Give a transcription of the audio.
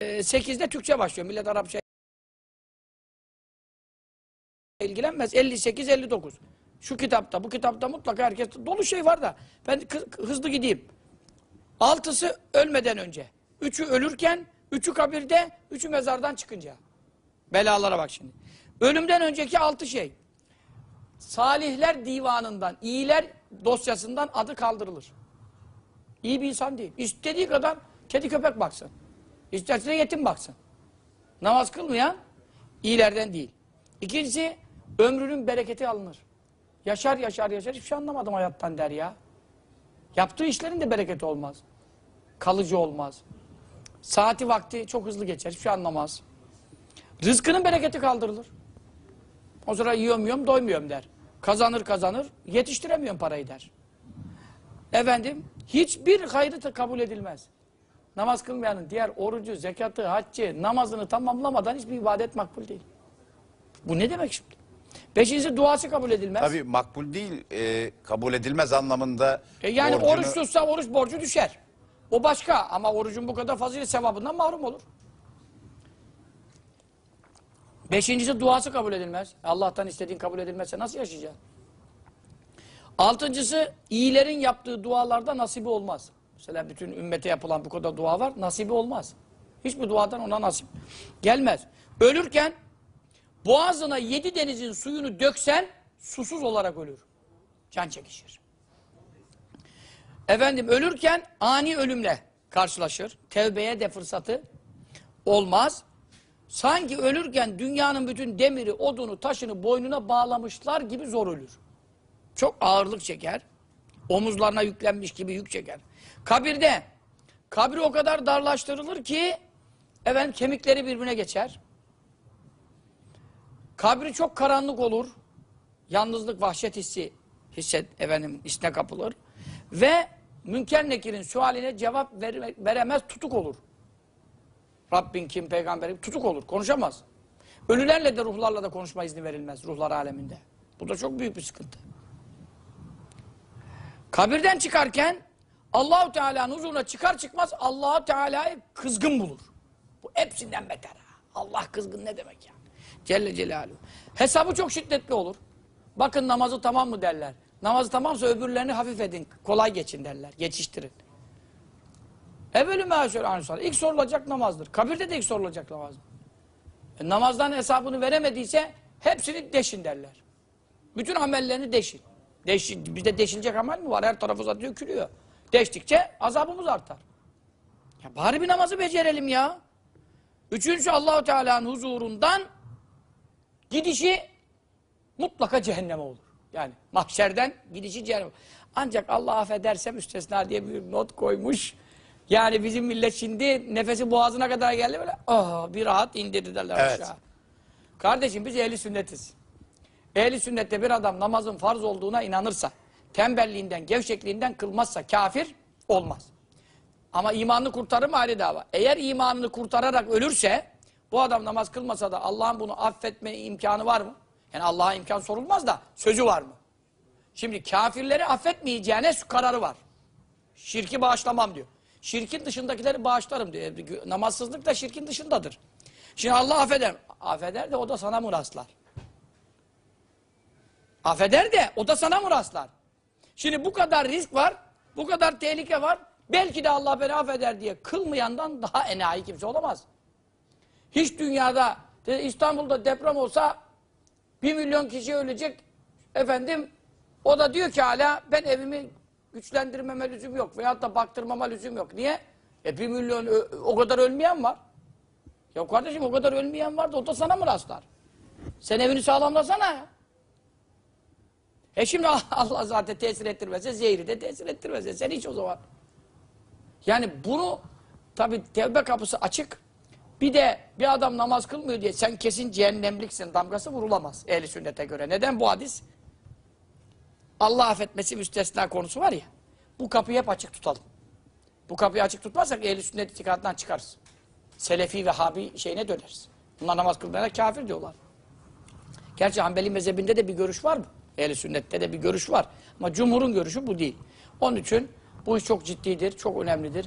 e, 8'de Türkçe başlıyor. Millet Arapça ilgilenmez. 58-59. Şu kitapta, bu kitapta mutlaka herkes dolu şey var da ben hızlı gideyim. Altısı ölmeden önce. Üçü ölürken, üçü kabirde, üçü mezardan çıkınca. Belalara bak şimdi. Ölümden önceki altı şey. Salihler divanından, iyiler dosyasından adı kaldırılır. İyi bir insan değil. İstediği kadar kedi köpek baksın. İsterse yetim baksın. Namaz kılmayan iyilerden değil. İkincisi ömrünün bereketi alınır. Yaşar yaşar yaşar hiçbir şey anlamadım hayattan der ya. Yaptığı işlerin de bereketi olmaz. Kalıcı olmaz. Saati vakti çok hızlı geçer. Hiçbir şey anlamaz. Rızkının bereketi kaldırılır. O sıra yiyorum yiyorum doymuyorum der. Kazanır kazanır yetiştiremiyorum parayı der. Efendim hiçbir hayrı kabul edilmez. Namaz kılmayanın diğer orucu, zekatı, haccı, namazını tamamlamadan hiçbir ibadet makbul değil. Bu ne demek şimdi? Beşincisi duası kabul edilmez. Tabii makbul değil, e, kabul edilmez anlamında. E yani borcunu- oruç tutsa oruç borcu düşer. O başka ama orucun bu kadar fazilet sevabından mahrum olur. Beşincisi duası kabul edilmez. Allah'tan istediğin kabul edilmezse nasıl yaşayacaksın? Altıncısı iyilerin yaptığı dualarda nasibi olmaz. Mesela bütün ümmete yapılan bu kadar dua var, nasibi olmaz. Hiçbir duadan ona nasip gelmez. Ölürken boğazına yedi denizin suyunu döksen susuz olarak ölür. Can çekişir. Efendim ölürken ani ölümle karşılaşır. Tevbeye de fırsatı olmaz. Sanki ölürken dünyanın bütün demiri, odunu, taşını boynuna bağlamışlar gibi zor ölür. Çok ağırlık çeker. Omuzlarına yüklenmiş gibi yük çeker. Kabirde kabri o kadar darlaştırılır ki efendim kemikleri birbirine geçer. Kabri çok karanlık olur. Yalnızlık, vahşet hissi hisset efendim içine kapılır. Ve Münker Nekir'in sualine cevap verme- veremez tutuk olur. Rabbin kim, peygamberim tutuk olur, konuşamaz. Ölülerle de ruhlarla da konuşma izni verilmez ruhlar aleminde. Bu da çok büyük bir sıkıntı. Kabirden çıkarken Allahu Teala'nın huzuruna çıkar çıkmaz Allahu Teala'yı kızgın bulur. Bu hepsinden beter. Allah kızgın ne demek ya? Celle Celaluhu. Hesabı çok şiddetli olur. Bakın namazı tamam mı derler. Namazı tamamsa öbürlerini hafif edin. Kolay geçin derler. Geçiştirin. Evvelü meaşer anusal. İlk sorulacak namazdır. Kabirde de ilk sorulacak namazdır. E, namazdan hesabını veremediyse hepsini deşin derler. Bütün amellerini deşin. Deşin. Bizde deşilecek amel mi var? Her tarafı zaten dökülüyor. Deştikçe azabımız artar. Ya bari bir namazı becerelim ya. Üçüncüsü Allahu Teala'nın huzurundan gidişi mutlaka cehenneme olur. Yani mahşerden gidişi cehenneme. Ancak Allah affederse müstesna diye bir not koymuş. Yani bizim millet şimdi nefesi boğazına kadar geldi böyle ah bir rahat indirdi derler Evet. aşağı. Kardeşim biz ehli sünnetiz. Ehli sünnette bir adam namazın farz olduğuna inanırsa, tembelliğinden, gevşekliğinden kılmazsa kafir olmaz. Ama imanını kurtarır mı ayrı dava. Eğer imanını kurtararak ölürse, bu adam namaz kılmasa da Allah'ın bunu affetme imkanı var mı? Yani Allah'a imkan sorulmaz da sözü var mı? Şimdi kafirleri affetmeyeceğine kararı var. Şirki bağışlamam diyor. Şirkin dışındakileri bağışlarım diyor. Namazsızlık da şirkin dışındadır. Şimdi Allah affeder. Affeder de o da sana mı rastlar? Affeder de o da sana mı rastlar? Şimdi bu kadar risk var, bu kadar tehlike var. Belki de Allah beni affeder diye kılmayandan daha enayi kimse olamaz. Hiç dünyada İstanbul'da deprem olsa bir milyon kişi ölecek. Efendim o da diyor ki hala ben evimi güçlendirmeme lüzum yok. Veyahut da baktırmama lüzum yok. Niye? E bir milyon o kadar ölmeyen var. Ya kardeşim o kadar ölmeyen var da o da sana mı rastlar? Sen evini sağlamlasana ya. E şimdi Allah zaten tesir ettirmezse zehri de tesir ettirmezse sen hiç o zaman. Yani bunu tabi tevbe kapısı açık. Bir de bir adam namaz kılmıyor diye sen kesin cehennemliksin damgası vurulamaz ehli sünnete göre. Neden bu hadis? Allah affetmesi müstesna konusu var ya. Bu kapıyı hep açık tutalım. Bu kapıyı açık tutmazsak ehli sünnet itikadından çıkarız. Selefi ve Habi şeyine döneriz. Bunlar namaz kılmayana kafir diyorlar. Gerçi Hanbeli mezhebinde de bir görüş var mı? Ehli sünnette de bir görüş var. Ama cumhurun görüşü bu değil. Onun için bu iş çok ciddidir, çok önemlidir.